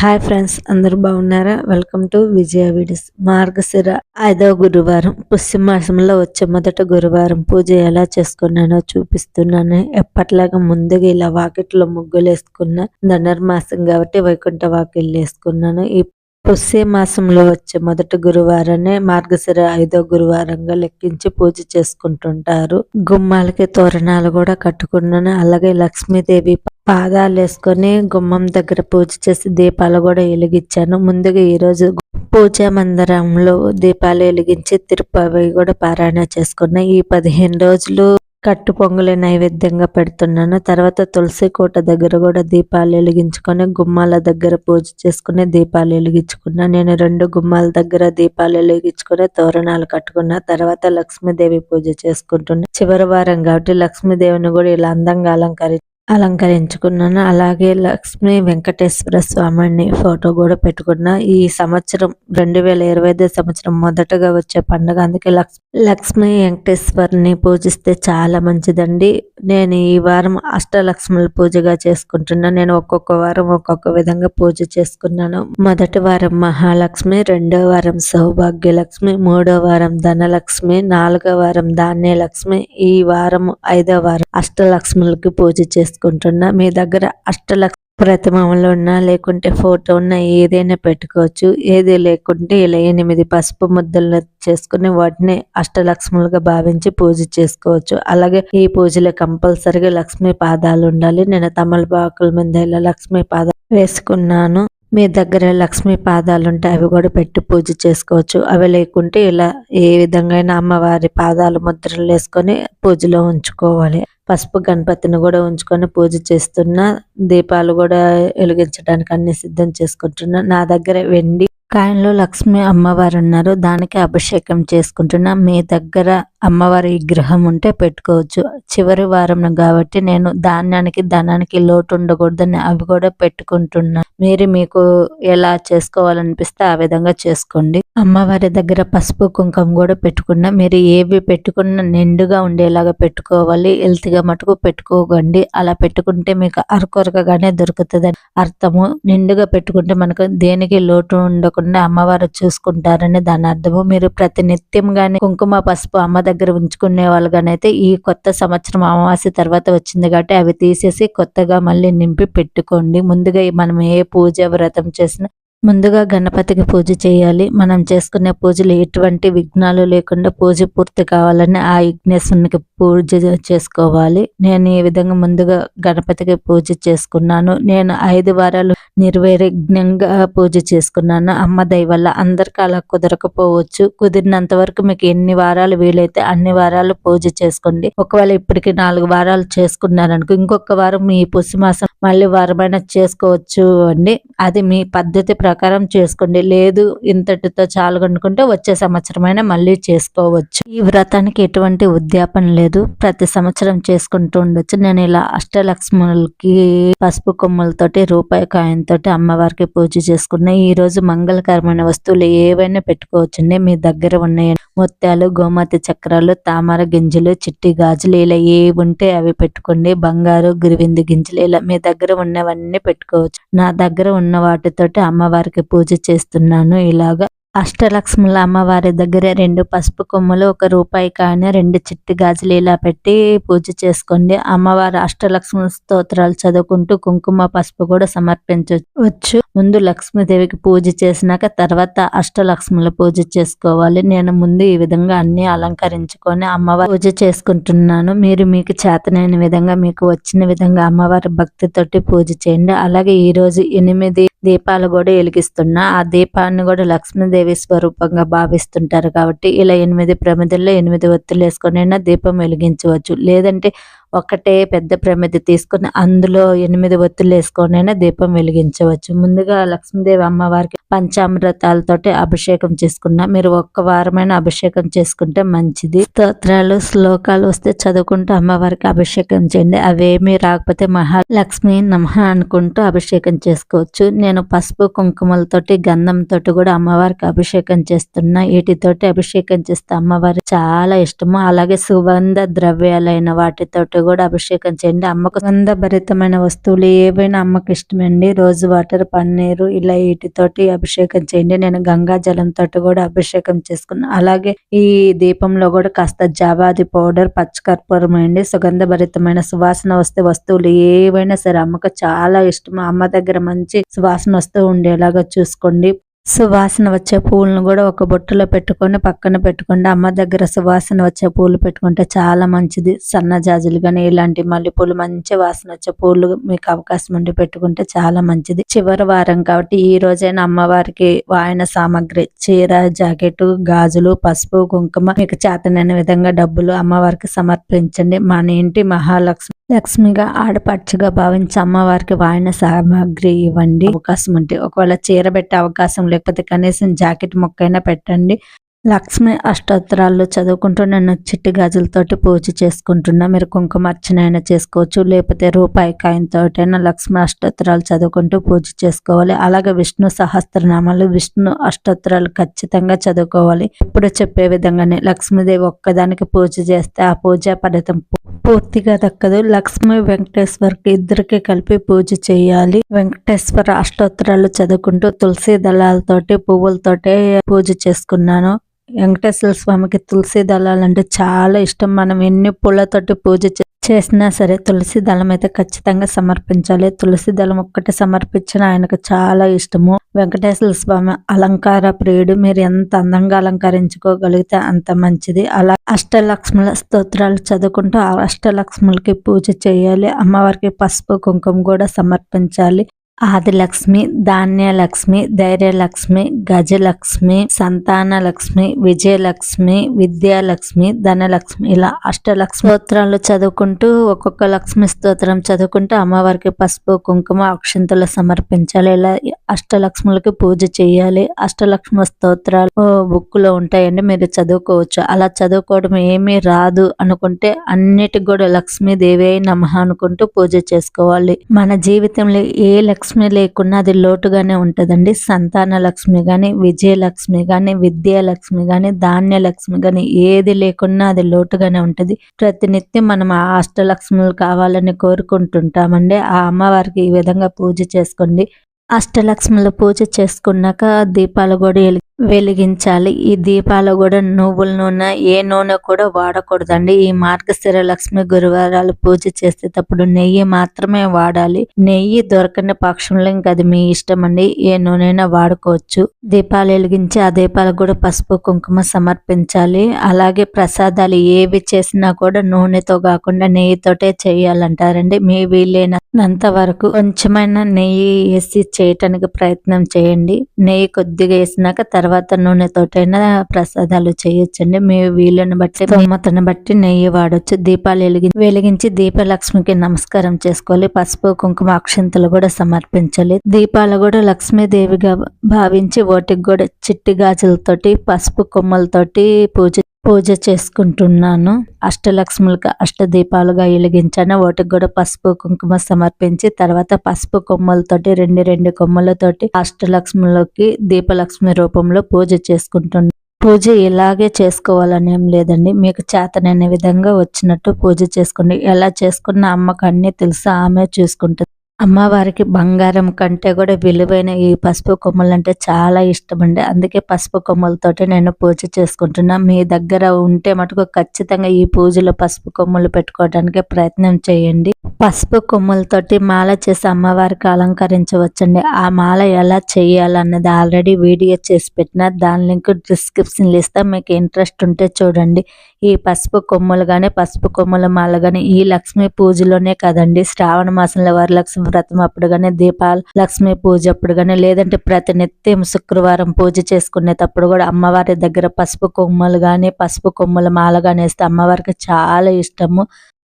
Hi friends అందరూ బాగున్నారా? Welcome to Vijaya videos. మార్గశిర ఐదో గురువారం. పుష్యమాసంలో వచ్చే మొదట గురువారం. పూజ ఎలా చేసుకున్నానో చూపిస్తున్నాను. ఎప్పట్లాగా ముందుగా ఇలా వాకిట్లో ముగ్గులు వేసుకున్నా ధనుర్మాసం కాబట్టి వైకుంఠ వాకిళ్ళు వేసుకున్నాను. ఈ పుష్య మాసంలో వచ్చే మొదటి గురువారాన్ని మార్గశిర ఐదో గురువారంగా లెక్కించి పూజ చేసుకుంటుంటారు. గుమ్మాలకి తోరణాలు కూడా కట్టుకున్నాను అలాగే లక్ష్మీదేవి పాదాలు వేసుకొని గుమ్మం దగ్గర పూజ చేసి దీపాలు కూడా వెలిగించాను. ముందుగా ఈరోజు పూజా మందిరంలో దీపాలు వెలిగించి తిరుపతి కూడా పారాయణ చేసుకున్నాయి ఈ పదిహేను రోజులు కట్టు పొంగులే నైవేద్యంగా పెడుతున్నాను. తర్వాత తులసి కోట దగ్గర కూడా దీపాలు వెలిగించుకొని గుమ్మాల దగ్గర పూజ చేసుకుని దీపాలు వెలిగించుకున్నా. నేను రెండు గుమ్మాల దగ్గర దీపాలు వెలిగించుకుని తోరణాలు కట్టుకున్న. తర్వాత లక్ష్మీదేవి పూజ చేసుకుంటున్నా. చివరి వారం కాబట్టి లక్ష్మీదేవిని కూడా ఇలా అందంగా అలంకరించి అలంకరించుకున్నాను. అలాగే లక్ష్మీ వెంకటేశ్వర స్వామిని ఫోటో కూడా పెట్టుకున్నా. ఈ సంవత్సరం రెండు వేల ఇరవై ఐదు సంవత్సరం మొదటగా వచ్చే పండుగ. అందుకే లక్ష్మి లక్ష్మీ వెంకటేశ్వరిని పూజిస్తే చాలా మంచిదండి. నేను ఈ వారం అష్టలక్ష్ముల పూజగా చేసుకుంటున్నాను నేను ఒక్కొక్క వారం ఒక్కొక్క విధంగా పూజ చేసుకున్నాను. మొదటి వారం మహాలక్ష్మి రెండో వారం సౌభాగ్యలక్ష్మి మూడో వారం ధనలక్ష్మి నాలుగో వారం ధాన్యలక్ష్మి ఈ వారం ఐదో వారం అష్టలక్ష్ములకి పూజ చేసుకున్నాను చేసుకుంటున్నా మీ దగ్గర అష్టలక్ష ప్రతిమలు ఉన్నా లేకుంటే ఫోటో ఉన్నా ఏదైనా పెట్టుకోవచ్చు. ఏది లేకుంటే ఇలా ఎనిమిది పసుపు ముద్దలను చేసుకుని వాటిని అష్టలక్ష్ములుగా భావించి పూజ చేసుకోవచ్చు. అలాగే ఈ పూజలో కంపల్సరిగా లక్ష్మీ పాదాలు ఉండాలి. నేను తమలపాకుల మీద ఇలా లక్ష్మీ పాదాలు వేసుకున్నాను. మీ దగ్గర లక్ష్మీ పాదాలు ఉంటే అవి కూడా పెట్టి పూజ చేసుకోవచ్చు. అవి లేకుంటే ఇలా ఏ విధంగా అమ్మవారి పాదాలు ముద్రలు వేసుకొని పూజలో ఉంచుకోవాలి. పసుపు గణపతిని కూడా ఉంచుకొని పూజ చేస్తున్నా దీపాలు కూడా వెలిగించడానికి అన్ని సిద్ధం చేసుకుంటున్నా. నా దగ్గర వెండి కాయంలో లక్ష్మి అమ్మవారు ఉన్నారు దానికి అభిషేకం చేసుకుంటున్నా. మీ దగ్గర అమ్మవారి విగ్రహం ఉంటే పెట్టుకోవచ్చు. చివరి వారం కాబట్టి నేను ధాన్యానికి ధనానికి లోటు ఉండకూడదని అవి కూడా పెట్టుకుంటున్నా. మీరు మీకు ఎలా చేసుకోవాలనిపిస్తే ఆ విధంగా చేసుకోండి. అమ్మవారి దగ్గర పసుపు కుంకం కూడా పెట్టుకున్నా. మీరు ఏవి పెట్టుకున్నా నిండుగా ఉండేలాగా పెట్టుకోవాలి. హెల్త్గా మటుకు పెట్టుకోకండి. అలా పెట్టుకుంటే మీకు అరకొరకగానే దొరుకుతుంది అర్థము. నిండుగా పెట్టుకుంటే మనకు దేనికి లోటు లేకుండా అమ్మవారు చూసుకుంటారని దాని అర్థము. మీరు ప్రతినిత్యం గాని కుంకుమ పసుపు అమ్మ దగ్గర ఉంచుకునే వాళ్ళుగానైతే ఈ కొత్త సంవత్సరం అమావాస్య తర్వాత వచ్చింది కాబట్టి అవి తీసేసి కొత్తగా మళ్ళీ నింపి పెట్టుకోండి. ముందుగా మనం ఏ పూజ వ్రతం చేసినా ముందుగా గణపతికి పూజ చేయాలి. మనం చేసుకునే పూజలు ఎటువంటి విఘ్నాలు లేకుండా పూజ పూర్తి కావాలని ఆ విఘ్నేశ్వరునికి పూజ చేసుకోవాలి. నేను ఈ విధంగా ముందుగా గణపతికి పూజ చేసుకున్నాను. నేను ఐదు వారాలు నిర్విఘ్నంగా పూజ చేసుకున్నాను. అమ్మ దయ వల్ల అందరికీ అలా కుదరకపోవచ్చు. కుదిరినంత వరకు మీకు ఎన్ని వారాలు వీలైతే అన్ని వారాలు పూజ చేసుకోండి. ఒకవేళ ఇప్పటికి నాలుగు వారాలు చేసుకున్నారనుకో ఇంకొక వారం మీ పుష్యమాసం మళ్ళీ వారమైనా చేసుకోవచ్చు అండి. అది మీ పద్ధతి ప్రకారం చేసుకోండి. లేదు ఇంతటితో చాలు అనుకుంటే వచ్చే సంవత్సరమైనా మళ్ళీ చేసుకోవచ్చు. ఈ వ్రతానికి ఎటువంటి ఉద్యాపన లేదు. ప్రతి సంవత్సరం చేసుకుంటూ ఉండొచ్చు. నేను ఇలా అష్టలక్ష్ములకి పసుపు కొమ్మలతోటి రూపాయి కాయంతోటి అమ్మవారికి పూజ చేసుకున్న ఈ రోజు మంగళకరమైన వస్తువులు ఏవైనా పెట్టుకోవచ్చండి. మీ దగ్గర ఉన్నాయి ముత్యాలు గోమతి చక్రాలు తామర గింజలు చిట్టి గాజులు ఇలా ఏవి ఉంటే అవి పెట్టుకోండి. బంగారు గురివింది గింజలు ఇలా మీ దగ్గర ఉన్నవన్నీ పెట్టుకోవచ్చు. నా దగ్గర ఉన్న వాటితోటి అమ్మవారికి పూజ చేస్తున్నాను. ఇలాగా అష్టలక్ష్ముల అమ్మవారి దగ్గర రెండు పసుపు కొమ్ములు ఒక రూపాయి కాని రెండు చిట్టి గాజులు ఇలా పెట్టి పూజ చేసుకోండి. అమ్మవారి అష్టలక్ష్మి స్తోత్రాలు చదువుకుంటూ కుంకుమ పసుపు కూడా సమర్పించవచ్చు. ముందు లక్ష్మీదేవికి పూజ చేసినాక తర్వాత అష్టలక్ష్ముల పూజ చేసుకోవాలి. నేను ముందు ఈ విధంగా అన్ని అలంకరించుకొని అమ్మవారి పూజ చేసుకుంటున్నాను. మీరు మీకు చేతనైన విధంగా మీకు వచ్చిన విధంగా అమ్మవారి భక్తితోటి పూజ చేయండి. అలాగే ఈ రోజు ఎనిమిది దీపాలు కూడా వెలిగిస్తున్న. ఆ దీపాన్ని కూడా లక్ష్మీదేవి స్వరూపంగా భావిస్తుంటారు కాబట్టి ఇలా ఎనిమిది ప్రమిదల్లో ఎనిమిది ఒత్తులు వేసుకొని దీపం వెలిగించవచ్చు. లేదంటే ఒకటే పెద్ద ప్రమిది తీసుకొని అందులో ఎనిమిది ఒత్తులు వేసుకొనైనా దీపం వెలిగించవచ్చు. ముందుగా లక్ష్మీదేవి అమ్మవారికి పంచామృతాలతోటి అభిషేకం చేసుకున్నా. మీరు ఒక్క వారమైన అభిషేకం చేసుకుంటే మంచిది. స్తోత్రాలు శ్లోకాలు వస్తే చదువుకుంటూ అమ్మవారికి అభిషేకం చేయండి. అవేమీ రాకపోతే మహాలక్ష్మి నమః అనుకుంటూ అభిషేకం చేసుకోవచ్చు. నేను పసుపు కుంకుమలతోటి గంధంతో కూడా అమ్మవారికి అభిషేకం చేస్తున్నా. వీటితోటి అభిషేకం చేస్తే అమ్మవారు చాలా ఇష్టము. అలాగే సుగంధ ద్రవ్యాలైన వాటితోటి కూడా అభిషేకం చేయండి. అమ్మకు సుగంధ భరితమైన వస్తువులు ఏవైనా అమ్మకి ఇష్టమండి రోజు వాటర్ పన్నీరు ఇలా వీటితోటి అభిషేకం చేయండి. నేను గంగా జలంతో కూడా అభిషేకం చేసుకున్నాను అలాగే ఈ దీపంలో కూడా కాస్త జాబాది పౌడర్ పచ్చకర్పూరం అండి సుగంధ భరితమైన సువాసన వస్తే వస్తువులు ఏవైనా సరే అమ్మకు చాలా ఇష్టం. అమ్మ దగ్గర మంచి సువాసన వస్తూ ఉండేలాగా చూసుకోండి. సువాసన వచ్చే పూలను కూడా ఒక బొట్టులో పెట్టుకొని పక్కన పెట్టుకోండి అమ్మ దగ్గర సువాసన వచ్చే పూలు పెట్టుకుంటే చాలా మంచిది. సన్న జాజులు కానీ ఇలాంటి మల్లెపూలు మంచి వాసన వచ్చే పూలు మీకు అవకాశం ఉండి పెట్టుకుంటే చాలా మంచిది. చివరి వారం కాబట్టి ఈ రోజైనా అమ్మవారికి వాయన సామాగ్రి చీర జాకెట్ గాజులు పసుపు కుంకుమ మీకు చేతనైన విధంగా డబ్బులు అమ్మవారికి సమర్పించండి. మన ఇంటి మహాలక్ష్మి లక్ష్మిగా ఆడపడుచుగా భావించి అమ్మవారికి వాయిన సామాగ్రి ఇవ్వండి. అవకాశం ఉంటే ఒకవేళ చీర పెట్టే అవకాశం లేకపోతే కనీసం జాకెట్ మొక్కైనా పెట్టండి. లక్ష్మి అష్టోత్తరాలు చదువుకుంటూ నేను చిట్టి గాజులతోటి పూజ చేసుకుంటున్నా. మీరు కుంకుమ అర్చన అయినా చేసుకోవచ్చు లేకపోతే రూపాయి కాయంతో లక్ష్మి అష్టోత్తరాలు చదువుకుంటూ పూజ చేసుకోవాలి. అలాగే విష్ణు సహస్రనామాలు విష్ణు అష్టోత్తరాలు ఖచ్చితంగా చదువుకోవాలి. ఇప్పుడు చెప్పే విధంగానే లక్ష్మీదేవి ఒక్కదానికి పూజ చేస్తే ఆ పూజ ఫలితం పూర్తిగా దక్కదు. లక్ష్మి వెంకటేశ్వర్కి ఇద్దరికి కలిపి పూజ చేయాలి. వెంకటేశ్వర అష్టోత్తరాలు చదువుకుంటూ తులసి దళాలతోటి పువ్వులతోటి పూజ చేసుకున్నాను. వెంకటేశ్వర స్వామికి తులసి దళాలు అంటే చాలా ఇష్టం. మనం ఎన్ని పూలతోటి పూజ చేసినా సరే తులసి దళం అయితే ఖచ్చితంగా సమర్పించాలి. తులసి దళం ఒక్కటి సమర్పించిన ఆయనకు చాలా ఇష్టము. వెంకటేశ్వర స్వామి అలంకార ప్రియుడు. మీరు ఎంత అందంగా అలంకరించుకోగలిగితే అంత మంచిది. అలా అష్టలక్ష్ముల స్తోత్రాలు చదువుకుంటూ ఆ అష్టలక్ష్ములకి పూజ చేయాలి. అమ్మవారికి పసుపు కుంకుమ కూడా సమర్పించాలి. ఆదిలక్ష్మి ధాన్యలక్ష్మి ధైర్యలక్ష్మి గజలక్ష్మి సంతానలక్ష్మి విజయలక్ష్మి విద్యాలక్ష్మి ధనలక్ష్మి ఇలా అష్టలక్ష్మి స్తోత్రాలు చదువుకుంటూ ఒక్కొక్క లక్ష్మి స్తోత్రం చదువుకుంటూ అమ్మవారికి పసుపు కుంకుమ అక్షంతలు సమర్పించాలి. ఇలా అష్టలక్ష్ములకి పూజ చేయాలి. అష్టలక్ష్మి స్తోత్రాలు బుక్లో ఉంటాయండి. మీరు చదువుకోవచ్చు. అలా చదువుకోవడం ఏమీ రాదు అనుకుంటే అన్నిటికి కూడా లక్ష్మీదేవి నమ అనుకుంటూ పూజ చేసుకోవాలి. మన జీవితంలో ఏ లక్ష్మి లక్ష్మి లేకున్నా అది లోటుగానే ఉంటుందండి. సంతాన లక్ష్మి కానీ విజయలక్ష్మి కానీ విద్యాలక్ష్మి కానీ ధాన్యలక్ష్మి కానీ ఏది లేకున్నా అది లోటుగానే ఉంటుంది. ప్రతినిత్యం మనం ఆ అష్టలక్ష్ములు కావాలని కోరుకుంటుంటామండి. ఆ అమ్మవారికి ఈ విధంగా పూజ చేసుకోండి. అష్టలక్ష్ముల పూజ చేసుకున్నాక దీపాలు కూడా వెలిగించాలి. ఈ దీపాలు కూడా నువ్వుల నూనె ఏ నూనె కూడా వాడకూడదండి. ఈ మార్గశిర లక్ష్మి గురువారాలు పూజ చేసేటప్పుడు నెయ్యి మాత్రమే వాడాలి. నెయ్యి దొరకని పక్షంలో ఇంకా అది మీ ఇష్టం అండి. ఏ నూనె వాడుకోవచ్చు. దీపాలు వెలిగించి ఆ దీపాలకు కూడా పసుపు కుంకుమ సమర్పించాలి. అలాగే ప్రసాదాలు ఏవి చేసినా కూడా నూనెతో కాకుండా నెయ్యితోటే చేయాలంటారండి. మీ వీలైనంత వరకు కొంచెమైనా నెయ్యి వేసి చేయటానికి ప్రయత్నం చేయండి. నెయ్యి కొద్దిగా వేసినాక తర్వాత తర్వాత నూనెతోటైనా ప్రసాదాలు చేయొచ్చండి. మీ వీళ్ళని బట్టి బొమ్మతను బట్టి నెయ్యి వాడచ్చు. దీపాలు వెలిగి వెలిగించి దీపలక్ష్మికి నమస్కారం చేసుకోవాలి. పసుపు కుంకుమ అక్షంతలు కూడా సమర్పించాలి. దీపాలు కూడా లక్ష్మీదేవిగా భావించి వాటికి కూడా చిట్టి గాజులతోటి పసుపు కొమ్మలతోటి పూజ పూజ చేసుకుంటున్నాను. అష్టలక్ష్ములకు అష్టదీపాలుగా వెలిగించాను. వాటికి కూడా పసుపు కుంకుమ సమర్పించి తర్వాత పసుపు కొమ్మలతోటి రెండు రెండు కొమ్మలతోటి అష్టలక్ష్ములకి దీపలక్ష్మి రూపంలో పూజ చేసుకుంటున్నాను. పూజ ఇలాగే చేసుకోవాలని ఏం లేదండి. మీకు చేతనైన విధంగా వచ్చినట్టు పూజ చేసుకోండి. ఎలా చేసుకున్న అమ్మకు అన్నీ తెలుసు ఆమె చూసుకుంటుంది. అమ్మవారికి బంగారం కంటే కూడా విలువైన ఈ పసుపు కొమ్మలు అంటే చాలా ఇష్టం అండి అందుకే పసుపు కొమ్మలతోటి నేను పూజ చేసుకుంటున్నా. మీ దగ్గర ఉంటే మటుకు ఖచ్చితంగా ఈ పూజలో పసుపు కొమ్మలు పెట్టుకోవడానికి ప్రయత్నం చేయండి. పసుపు కొమ్ములతోటి మాల చేసి అమ్మవారికి అలంకరించవచ్చండి. ఆ మాల ఎలా చేయాలన్నది ఆల్రెడీ వీడియో చేసి పెట్టిన. దాని లింక్ డిస్క్రిప్షన్లు ఇస్తా మీకు ఇంట్రెస్ట్ ఉంటే చూడండి. ఈ పసుపు కొమ్మలు కానీ పసుపు కొమ్మల మాల కానీ ఈ లక్ష్మీ పూజలోనే కదండి. శ్రావణ మాసంలో వరలక్ష్మి వ్రతం అప్పుడు కానీ దీపాలు లక్ష్మీ పూజ అప్పుడు కానీ లేదంటే ప్రతి నిత్యం శుక్రవారం పూజ చేసుకునేటప్పుడు కూడా అమ్మవారి దగ్గర పసుపు కొమ్మలు కానీ పసుపు కొమ్ముల మాల కానీ వేస్తే అమ్మవారికి చాలా ఇష్టము.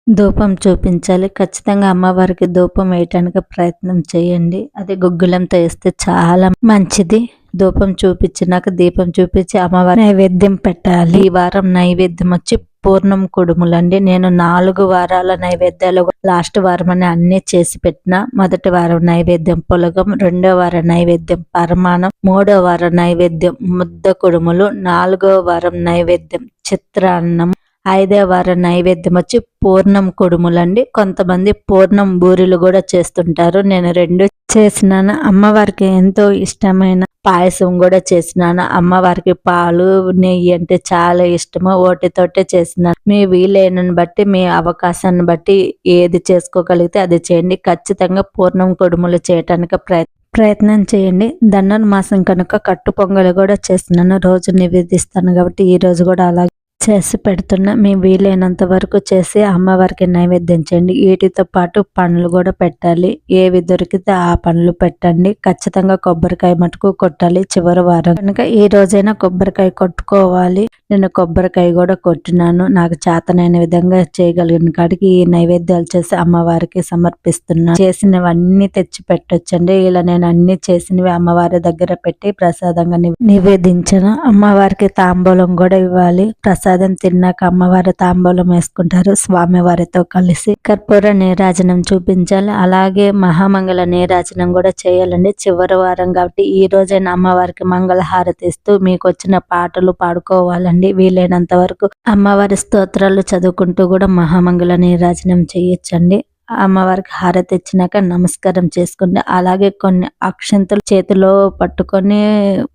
ధూపం చూపించాలి. ఖచ్చితంగా అమ్మవారికి ధూపం వేయటానికి ప్రయత్నం చేయండి. అది గుగ్గులంతో వేస్తే చాలా మంచిది. ధూపం చూపించినాక దీపం చూపించి అమ్మవారి నైవేద్యం పెట్టాలి. ఈ వారం నైవేద్యం వచ్చి పూర్ణం కుడుములండి. నేను నాలుగు వారాల నైవేద్యాలు లాస్ట్ వారం అని అన్ని చేసి పెట్టిన. మొదటి వారం నైవేద్యం పులగం రెండో వారం నైవేద్యం పరమాణం మూడో వారం నైవేద్యం ముద్ద కుడుములు నాలుగో వారం నైవేద్యం చిత్రాన్నం ఐదో వారం నైవేద్యం వచ్చి పూర్ణం కుడుములండి. కొంతమంది పూర్ణం బూరెలు కూడా చేస్తుంటారు. నేను రెండు చేసినాను. అమ్మవారికి ఎంతో ఇష్టమైన పాయసం కూడా చేసినాను. అమ్మవారికి పాలు నెయ్యి అంటే చాలా ఇష్టము. ఓటితోటే చేసినాను. మీ వీలైనని బట్టి మీ అవకాశాన్ని బట్టి ఏది చేసుకోగలిగితే అది చేయండి. ఖచ్చితంగా పూర్ణం కొడుములు చేయటానికి ప్రయత్నం ప్రయత్నం చేయండి. దండన మాసం కనుక కట్టు పొంగలు కూడా చేస్తున్నాను రోజు నివేదిస్తాను కాబట్టి ఈ రోజు కూడా అలాగే చేసి పెడుతున్నా మేము వీలైనంత వరకు చేసి అమ్మవారికి నైవేద్యం చేయండి వీటితో పాటు పండ్లు కూడా పెట్టాలి. ఏవి దొరికితే ఆ పండ్లు పెట్టండి. ఖచ్చితంగా కొబ్బరికాయ మటుకు కొట్టాలి చివరి వారం. కనుక ఈ రోజైనా కొబ్బరికాయ కొట్టుకోవాలి. నేను కొబ్బరికాయ కూడా కొట్టినాను. నాకు చేతనైన విధంగా చేయగలిగిన కాడికి ఈ నైవేద్యాలు చేసి అమ్మవారికి సమర్పిస్తున్నాను. చేసినవన్నీ తెచ్చి పెట్టొచ్చండి. ఇలా నేను అన్ని చేసినవి అమ్మవారి దగ్గర పెట్టి ప్రసాదంగా నివేదించాను అమ్మవారికి తాంబూలం కూడా ఇవ్వాలి. ప్రసాదం ప్రసాదం తిన్నాక అమ్మవారి తాంబూలం వేసుకుంటారు. స్వామివారితో కలిసి కర్పూర నీరాజనం చూపించాలి. అలాగే మహామంగళ నీరాజనం కూడా చేయాలండి. చివరి వారం కాబట్టి ఈ రోజైన అమ్మవారికి మంగళ హారతి ఇస్తూ మీకు వచ్చిన పాటలు పాడుకోవాలండి. వీలైనంత వరకు అమ్మవారి స్తోత్రాలు చదువుకుంటూ కూడా మహామంగళ నీరాజనం చేయొచ్చండి. అమ్మవారికి హారతి ఇచ్చినాక నమస్కారం చేసుకుంటే అలాగే కొన్ని అక్షంతలు చేతిలో పట్టుకొని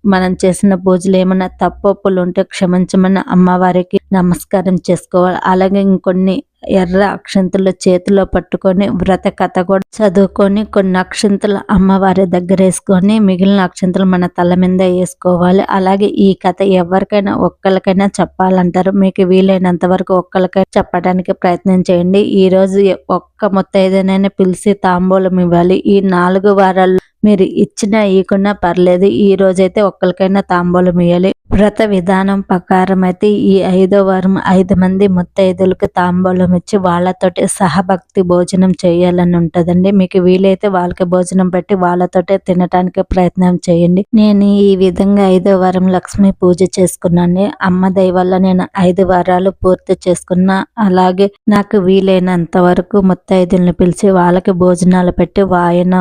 మనం చేసిన పూజలు ఏమైనా తప్పులు ఉంటే క్షమించమని అమ్మవారికి నమస్కారం చేసుకోవాలి. అలాగే ఇంకొన్ని ఎర్ర అక్షంతలు చేతిలో పట్టుకొని వ్రత కథ కూడా చదువుకొని కొన్ని అక్షంతలు అమ్మవారి దగ్గర వేసుకొని మిగిలిన అక్షంతలు మన తల మీద వేసుకోవాలి. అలాగే ఈ కథ ఎవరికైనా ఒక్కరికైనా చెప్పాలంటారు. మీకు వీలైనంత వరకు ఒక్కరికైనా చెప్పడానికి ప్రయత్నం చేయండి. ఈ రోజు ఒక్క ముత్తైదనైనా పిలిచి తాంబూలం ఇవ్వాలి. ఈ నాలుగు వారాల్లో మీరు ఇచ్చినా ఈకున్నా పర్లేదు ఈ రోజైతే ఒక్కరికైనా తాంబూలం ఇవ్వాలి వ్రత విధానం ప్రకారం అయితే ఈ ఐదో వారం ఐదు మంది ముత్తైదులకు తాంబూలం ఇచ్చి వాళ్ళతోటి సహభక్తి భోజనం చేయాలని ఉంటుందండి. మీకు వీలైతే వాళ్ళకి భోజనం పెట్టి వాళ్ళతోటే తినటానికి ప్రయత్నం చేయండి. నేను ఈ విధంగా ఐదో వారం లక్ష్మి పూజ చేసుకున్నాను. అమ్మ దయ వల్ల నేను ఐదు వారాలు పూర్తి చేసుకున్నా. అలాగే నాకు వీలైనంత వరకు ముత్తైదుల్ని పిలిచి వాళ్ళకి భోజనాలు పెట్టి వాయన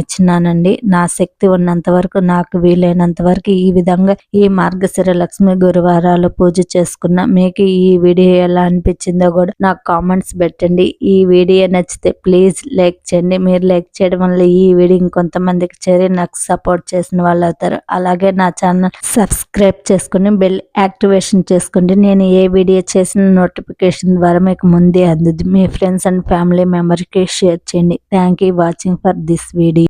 ఇచ్చినానండి. నా శక్తి ఉన్నంత వరకు నాకు వీలైనంత వరకు ఈ విధంగా ఈ మార్గ మార్గశిర లక్ష్మి గురువారాలు పూజ చేసుకున్న మీకు ఈ వీడియో ఎలా అనిపించిందో కూడా నాకు కామెంట్స్ పెట్టండి. ఈ వీడియో నచ్చితే ప్లీజ్ లైక్ చేయండి. మీరు లైక్ చేయడం వల్ల ఈ వీడియో ఇంకొంతమందికి చేరి నాకు సపోర్ట్ చేసిన వాళ్ళు అవుతారు. అలాగే నా ఛానల్ సబ్స్క్రైబ్ చేసుకుని బెల్ యాక్టివేషన్ చేసుకోండి నేను ఏ వీడియో చేసిన నోటిఫికేషన్ ద్వారా మీకు ముందే అందుద్ది. మీ ఫ్రెండ్స్ అండ్ ఫ్యామిలీ మెంబర్కి షేర్ చేయండి. Thank you watching for this video